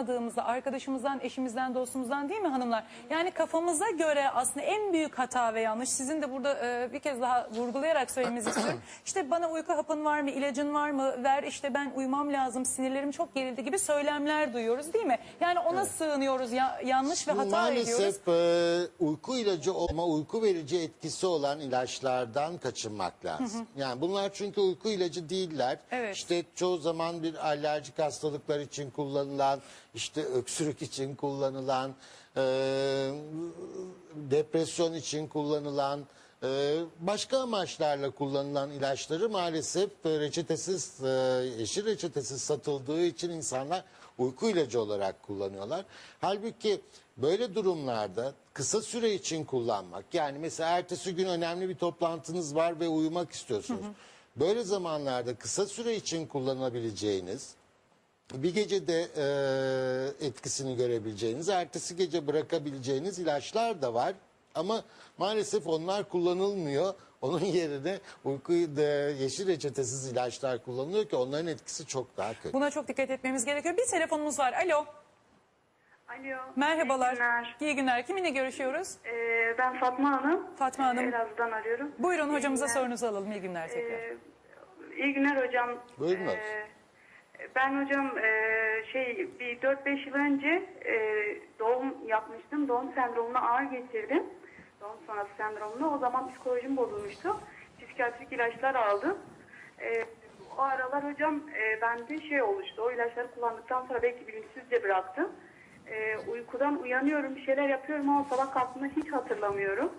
olmadığımızda arkadaşımızdan, eşimizden, dostumuzdan değil mi hanımlar? Yani kafamıza göre aslında en büyük hata ve yanlış sizin de burada e, bir kez daha vurgulayarak söylemenizi istiyorum. İşte bana uyku hapın var mı, ilacın var mı, ver işte ben uyumam lazım, sinirlerim çok gerildi gibi söylemler duyuyoruz değil mi? Yani ona sığınıyoruz, ya- yanlış ve hata ediyoruz. Maalesef e, uyku ilacı olma, uyku verici etkisi olan ilaçlardan kaçınmak lazım. Yani bunlar çünkü uyku ilacı değiller. Evet. İşte çoğu zaman bir alerjik hastalıklar için kullanılan, işte öksürük için kullanılan, e, depresyon için kullanılan, e, başka amaçlarla kullanılan ilaçları maalesef e, reçetesiz, e, yeşil reçetesiz satıldığı için insanlar uyku ilacı olarak kullanıyorlar. Halbuki böyle durumlarda kısa süre için kullanmak yani mesela ertesi gün önemli bir toplantınız var ve uyumak istiyorsunuz. Böyle zamanlarda kısa süre için kullanabileceğiniz bir gecede e, etkisini görebileceğiniz, ertesi gece bırakabileceğiniz ilaçlar da var. Ama maalesef onlar kullanılmıyor. Onun yerine uyku yeşil reçetesiz ilaçlar kullanılıyor ki onların etkisi çok daha kötü. Buna çok dikkat etmemiz gerekiyor. Bir telefonumuz var. Alo, Alo. merhabalar. iyi günler. İyi günler. Kiminle görüşüyoruz? Ee, ben Fatma Hanım. Fatma Hanım. Elazığ'dan arıyorum. Buyurun hocamıza İyi günler. sorunuzu alalım. İyi günler tekrar. Ee, iyi günler hocam. Buyurunuz. Ee, ben hocam e, şey bir 4-5 yıl önce e, doğum yapmıştım. Doğum sendromunu ağır geçirdim. Doğum sonrası sendromunu. O zaman psikolojim bozulmuştu. Psikiyatrik ilaçlar aldım. Ee, o aralar hocam e, bende şey oluştu. O ilaçları kullandıktan sonra belki bilinçsizce bıraktım. Ee, uykudan uyanıyorum, bir şeyler yapıyorum ama sabah kalktığımda hiç hatırlamıyorum.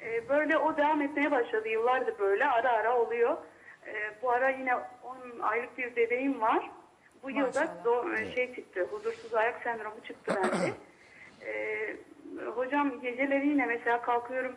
Ee, böyle o devam etmeye başladı. Yıllardır böyle ara ara oluyor. Ee, bu ara yine 10 aylık bir bebeğim var. Bu yılda Maşallah. do- şey çıktı, huzursuz ayak sendromu çıktı bende. Ee, hocam geceleri yine mesela kalkıyorum,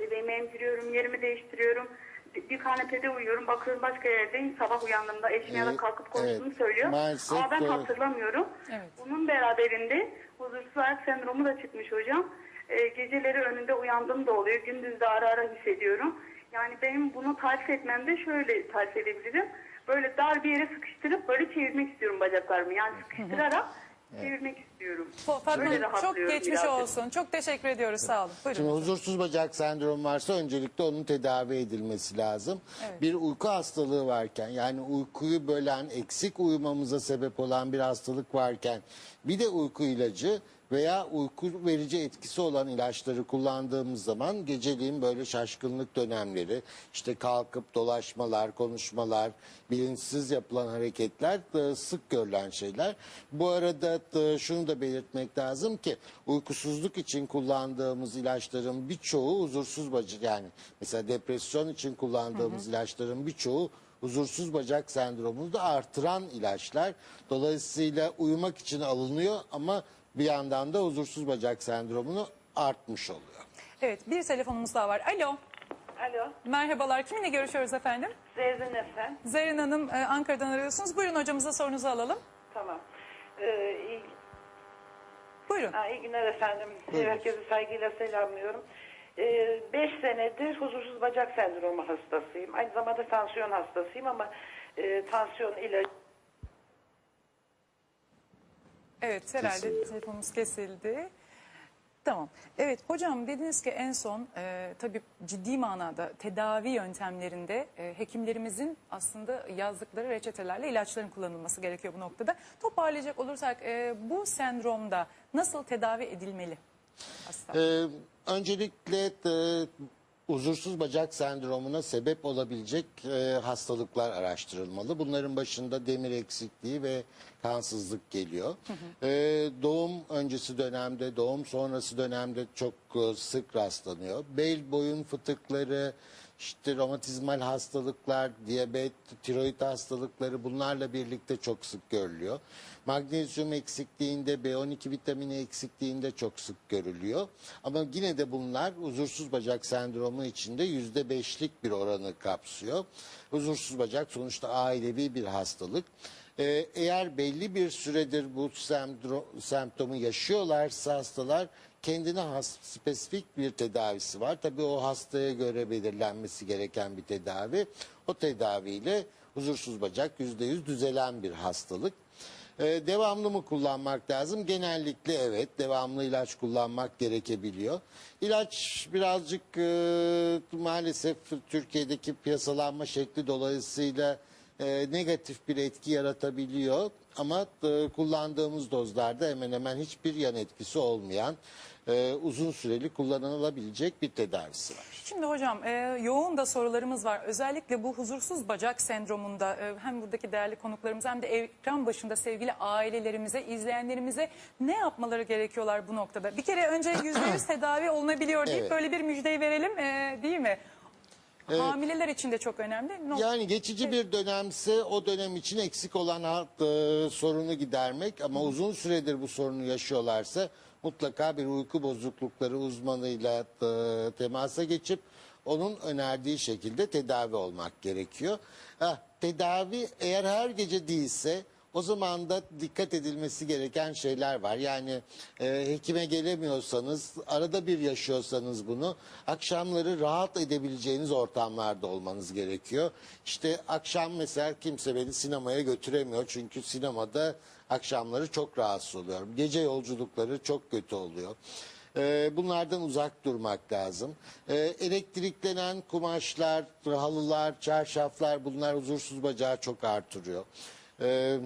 bebeğimi emziriyorum, yerimi değiştiriyorum. Bir bir kanepede uyuyorum, bakıyorum başka yerdeyim. Sabah uyandığımda eşim ya da kalkıp konuştuğumu evet. söylüyor. Maalesef, Ama ben e, hatırlamıyorum. Evet. Bunun beraberinde huzursuz ayak sendromu da çıkmış hocam. Ee, geceleri önünde uyandığım da oluyor. Gündüz de ara ara hissediyorum. Yani benim bunu tarif etmemde şöyle tarif edebilirim. Böyle dar bir yere sıkıştırıp böyle çevirmek istiyorum bacaklarımı. Yani sıkıştırarak çevirmek istiyorum. Fatma Böyle çok rahatlıyorum geçmiş birazcık. olsun. Çok teşekkür ediyoruz. Sağ olun. Şimdi Buyurun. huzursuz bacak sendromu varsa öncelikle onun tedavi edilmesi lazım. Evet. Bir uyku hastalığı varken yani uykuyu bölen, eksik uyumamıza sebep olan bir hastalık varken bir de uyku ilacı veya uyku verici etkisi olan ilaçları kullandığımız zaman geceliğin böyle şaşkınlık dönemleri, işte kalkıp dolaşmalar, konuşmalar, bilinçsiz yapılan hareketler e, sık görülen şeyler. Bu arada e, şunu da belirtmek lazım ki uykusuzluk için kullandığımız ilaçların birçoğu huzursuz bacak yani mesela depresyon için kullandığımız ilaçların birçoğu huzursuz bacak sendromunu da artıran ilaçlar. Dolayısıyla uyumak için alınıyor ama bir yandan da huzursuz bacak sendromunu artmış oluyor. Evet bir telefonumuz daha var. Alo. Alo, Merhabalar. Kiminle görüşüyoruz efendim? Zerrin Efen. Zerrin Hanım e, Ankara'dan arıyorsunuz. Buyurun hocamıza sorunuzu alalım. Tamam. Ee, iyi, Buyurun. ha, iyi günler efendim. Buyurun. Herkese saygıyla selamlıyorum. Ee, beş senedir huzursuz bacak sendromu hastasıyım. Aynı zamanda tansiyon hastasıyım ama e, tansiyon ilacı Evet herhalde telefonumuz kesildi. Tamam. Evet hocam dediniz ki en son e, tabii ciddi manada tedavi yöntemlerinde e, hekimlerimizin aslında yazdıkları reçetelerle ilaçların kullanılması gerekiyor bu noktada. Toparlayacak olursak e, bu sendromda nasıl tedavi edilmeli hasta? Ee, öncelikle e, huzursuz bacak sendromuna sebep olabilecek e, hastalıklar araştırılmalı. Bunların başında demir eksikliği ve kansızlık geliyor. Ee, doğum öncesi dönemde, doğum sonrası dönemde çok e, sık rastlanıyor. Bel boyun fıtıkları, işte romatizmal hastalıklar, diyabet, tiroid hastalıkları bunlarla birlikte çok sık görülüyor. Magnezyum eksikliğinde, B12 vitamini eksikliğinde çok sık görülüyor. Ama yine de bunlar huzursuz bacak sendromu içinde yüzde beşlik bir oranı kapsıyor. Huzursuz bacak sonuçta ailevi bir hastalık. Ee, eğer belli bir süredir bu semptomu yaşıyorlarsa hastalar kendine has spesifik bir tedavisi var. Tabii o hastaya göre belirlenmesi gereken bir tedavi. O tedaviyle huzursuz bacak yüzde yüz düzelen bir hastalık. E, devamlı mı kullanmak lazım? Genellikle evet. Devamlı ilaç kullanmak gerekebiliyor. İlaç birazcık e, maalesef Türkiye'deki piyasalanma şekli dolayısıyla e, negatif bir etki yaratabiliyor. Ama e, kullandığımız dozlarda hemen hemen hiçbir yan etkisi olmayan e, uzun süreli kullanılabilecek bir tedavisi var. Şimdi hocam e, yoğun da sorularımız var. Özellikle bu huzursuz bacak sendromunda e, hem buradaki değerli konuklarımız hem de ekran başında sevgili ailelerimize, izleyenlerimize ne yapmaları gerekiyorlar bu noktada? Bir kere önce %100 tedavi olunabiliyor deyip Evet. böyle bir müjdeyi verelim e, değil mi? Hamileler için de çok önemli. No- Yani geçici bir dönemse o dönem için eksik olan hat- e, sorunu gidermek ama uzun süredir bu sorunu yaşıyorlarsa mutlaka bir uyku bozuklukları uzmanıyla e, temasa geçip onun önerdiği şekilde tedavi olmak gerekiyor. Ha, tedavi eğer her gece değilse o zaman da dikkat edilmesi gereken şeyler var. Yani e, hekime gelemiyorsanız, arada bir yaşıyorsanız bunu, akşamları rahat edebileceğiniz ortamlarda olmanız gerekiyor. İşte akşam mesela kimse beni sinemaya götüremiyor çünkü sinemada akşamları çok rahatsız oluyorum. Gece yolculukları çok kötü oluyor. E, bunlardan uzak durmak lazım. E, elektriklenen kumaşlar, halılar, çarşaflar bunlar huzursuz bacağı çok artırıyor. E,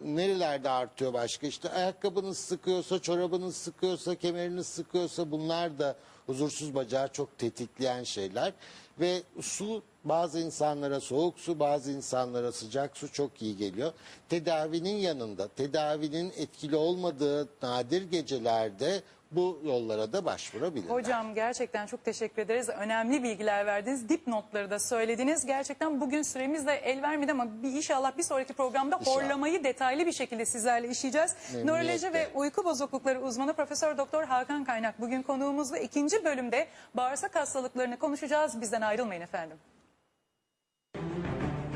nerelerde artıyor başka? İşte ayakkabınız sıkıyorsa, çorabınız sıkıyorsa, kemeriniz sıkıyorsa bunlar da huzursuz bacağı çok tetikleyen şeyler. Ve su bazı insanlara soğuk su, bazı insanlara sıcak su çok iyi geliyor. Tedavinin yanında, tedavinin etkili olmadığı nadir gecelerde bu yollara da başvurabilirler. Hocam gerçekten çok teşekkür ederiz. Önemli bilgiler verdiniz. Dipnotları da söylediniz. Gerçekten bugün süremiz de el vermedi ama bir inşallah bir sonraki programda İnşallah. horlamayı detaylı bir şekilde sizlerle işleyeceğiz. Nöroloji ve uyku bozuklukları uzmanı Profesör Doktor Hakan Kaynak bugün konuğumuz ve ikinci bölümde bağırsak hastalıklarını konuşacağız. Bizden ayrılmayın efendim.